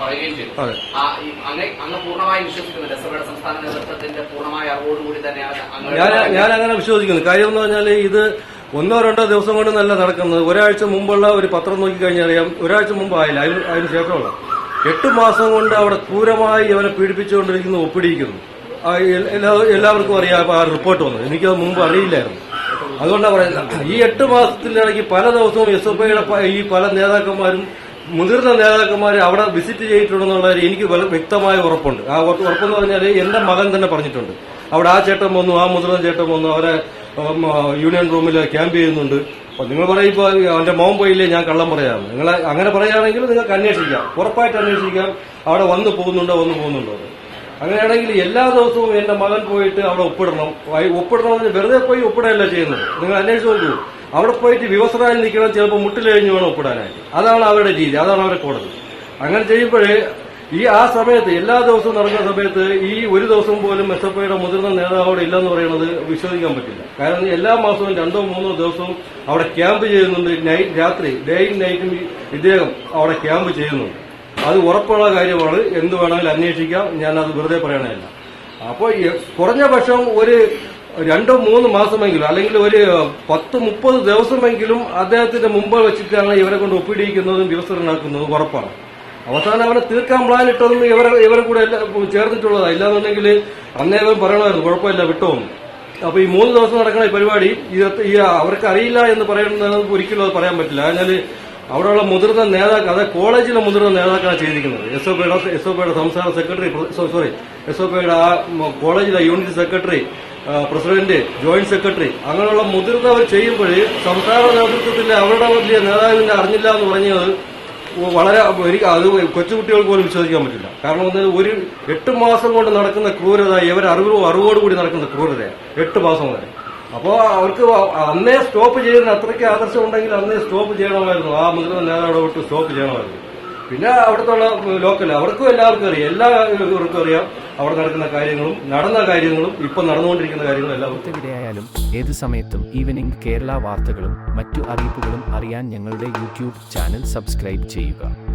പറയുകയും ചെയ്തു. ആ, ഈ അങ്ങ് പൂർണമായി വിശ്വസിക്കുന്നില്ല. സഭയുടെ സംസ്ഥാന നേതൃത്വത്തിന്റെ പൂർണമായ അറിവോടുകൂടി തന്നെയാണ് ഞാൻ അങ്ങനെ വിശ്വസിക്കുന്നു. കാര്യം എന്ന് പറഞ്ഞാൽ ഇത് ഒന്നോ രണ്ടോ ദിവസം കൊണ്ട് നല്ല നടക്കുന്നത്. ഒരാഴ്ച മുമ്പുള്ള ഒരു പത്രം നോക്കി കഴിഞ്ഞാൽ അറിയാം ഒരാഴ്ച മുമ്പ് ആയില്ല. അതിന് അതിന് ശേഷമുള്ള. എട്ട് മാസം കൊണ്ട് അവിടെ ക്രൂരമായി ഇവനെ പീഡിപ്പിച്ചുകൊണ്ടിരിക്കുന്നു ഒപ്പിടിയിക്കുന്നു എല്ലാവർക്കും അറിയാം ആ റിപ്പോർട്ട് വന്നു എനിക്കത് മുമ്പ് അറിയില്ലായിരുന്നു. അതുകൊണ്ടാണ് പറയുന്നത്. ഈ എട്ട് മാസത്തിനിടയ്ക്ക് പല ദിവസവും എസ് എഫ് ഐയുടെ ഈ പല നേതാക്കന്മാരും മുതിർന്ന നേതാക്കന്മാർ അവിടെ വിസിറ്റ് ചെയ്തിട്ടുണ്ടെന്നുള്ള എനിക്ക് വ്യക്തമായ ഉറപ്പുണ്ട്. ആ ഉറപ്പ് ഉറപ്പെന്ന് പറഞ്ഞാൽ എന്റെ മകൻ തന്നെ പറഞ്ഞിട്ടുണ്ട്. അവിടെ ആ ചേട്ടൻ വന്നു ആ മുതിർന്ന ചേട്ടൻ വന്നു അവരെ യൂണിയൻ റൂമിൽ ക്യാമ്പ് ചെയ്യുന്നുണ്ട്. അപ്പൊ നിങ്ങൾ പറയും ഇപ്പൊ അവന്റെ മോൻ പോയില്ലേ ഞാൻ കള്ളം പറയാം. നിങ്ങൾ അങ്ങനെ പറയുകയാണെങ്കിൽ നിങ്ങൾക്ക് അന്വേഷിക്കാം. ഉറപ്പായിട്ട് അന്വേഷിക്കാം. അവിടെ വന്ന് പോകുന്നുണ്ടോ വന്ന് പോകുന്നുണ്ടോ. അങ്ങനെയാണെങ്കിൽ എല്ലാ ദിവസവും എന്റെ മകൻ പോയിട്ട് അവിടെ ഒപ്പിടണം. ഒപ്പിടണമെന്ന് വെറുതെ പോയി ഒപ്പിടുകയല്ല ചെയ്യുന്നത്. നിങ്ങൾ അന്വേഷിച്ച് നോക്കൂ. അവിടെ പോയിട്ട് വിവസനായി നിൽക്കണം ചിലപ്പോൾ മുട്ടിലഴിഞ്ഞു വേണം ഒപ്പിടാനായിട്ട്. അതാണ് അവരുടെ രീതി അതാണ് അവരുടെ കോടതി. അങ്ങനെ ചെയ്യുമ്പോഴേ ഈ ആ സമയത്ത് എല്ലാ ദിവസവും നടക്കുന്ന സമയത്ത് ഈ ഒരു ദിവസം പോലും എസ് എഫ് ഐയുടെ മുതിർന്ന നേതാവ് അവിടെ ഇല്ലെന്ന് പറയുന്നത് വിശ്വസിക്കാൻ പറ്റില്ല. കാരണം എല്ലാ മാസവും രണ്ടോ മൂന്നോ ദിവസവും അവിടെ ക്യാമ്പ് ചെയ്യുന്നുണ്ട്. നൈറ്റ് രാത്രി ഡേയും നൈറ്റും ഇദ്ദേഹം അവിടെ ക്യാമ്പ് ചെയ്യുന്നുണ്ട്. അത് ഉറപ്പുള്ള കാര്യമാണ്. എന്ത് വേണമെങ്കിലും അന്വേഷിക്കാം. ഞാൻ അത് വെറുതെ പറയണതല്ല. അപ്പോൾ കുറഞ്ഞ പക്ഷം ഒരു രണ്ടോ മൂന്ന് മാസമെങ്കിലും അല്ലെങ്കിൽ ഒരു പത്ത് മുപ്പത് ദിവസമെങ്കിലും അദ്ദേഹത്തിന്റെ മുമ്പ് വെച്ചിട്ടാണ് ഇവരെ കൊണ്ട് ഒപ്പിടിയിക്കുന്നതും വിവസരനാക്കുന്നതും ഉറപ്പാണ്. അവസാനം അവനെ തീർക്കാൻ പ്ലാൻ ഇട്ടതും ഇവരെ ഇവരെ കൂടെ ചേർന്നിട്ടുള്ളതാണ് ഇല്ലാന്നുണ്ടെങ്കിൽ അന്നേരം പറയണമായിരുന്നു കുഴപ്പമില്ല വിട്ടോന്ന് അപ്പൊ ഈ മൂന്ന് ദിവസം നടക്കുന്ന ഈ പരിപാടി ഈ അവർക്ക് അറിയില്ല എന്ന് പറയുന്നത് ഒരിക്കലും അത് പറയാൻ പറ്റില്ല. അതിനാൽ അവിടെയുള്ള മുതിർന്ന നേതാക്കൾ അതായത് കോളേജിലെ മുതിർന്ന നേതാക്കളാണ് ചെയ്തിരിക്കുന്നത്. എസ് ഒ പിയുടെ എസ് ഒ പിയുടെ സംസ്ഥാന സെക്രട്ടറി സോറി എസ് ഒ പിയുടെ ആ കോളേജിലെ unit secretary president joint secretary അങ്ങനെയുള്ള മുതിർന്നവർ ചെയ്യുമ്പോൾ സംസ്ഥാന നേതൃത്വത്തിന്റെ അവരുടെ വലിയ നേതാവിന്റെ അറിഞ്ഞില്ല എന്ന് പറഞ്ഞത് വളരെ എനിക്ക് അത് കൊച്ചുകുട്ടികൾക്ക് പോലും വിശ്വസിക്കാൻ പറ്റില്ല. കാരണം എന്നാൽ ഒരു എട്ട് മാസം കൊണ്ട് നടക്കുന്ന ക്രൂരത ഇവർ അറിവോ അറിവോടുകൂടി നടക്കുന്ന ക്രൂരതയാണ്. എട്ട് മാസം വരെ അപ്പോൾ അവർക്ക് അന്നേ സ്റ്റോപ്പ് ചെയ്യുന്ന അത്രയ്ക്ക് ആദർശം ഉണ്ടെങ്കിൽ അന്നേ സ്റ്റോപ്പ് ചെയ്യണമായിരുന്നു. ആ മുതിർന്ന നേതാവിടെ വിട്ട് സ്റ്റോപ്പ് ചെയ്യണമായിരുന്നു. പിന്നെ അവിടുത്തെ ലോക്കൽ അവർക്കും എല്ലാവർക്കും അറിയാം. എല്ലാവർക്കും അറിയാം. അവിടെ നടക്കുന്ന കാര്യങ്ങളും നടന്ന കാര്യങ്ങളും ഇപ്പം നടന്നുകൊണ്ടിരിക്കുന്ന കാര്യങ്ങളും എല്ലാം. എവിടെയായാലും ഏത് സമയത്തും ഈവനിംഗ് കേരള വാർത്തകളും മറ്റു അറിയിപ്പുകളും അറിയാൻ ഞങ്ങളുടെ യൂട്യൂബ് ചാനൽ സബ്സ്ക്രൈബ് ചെയ്യുക.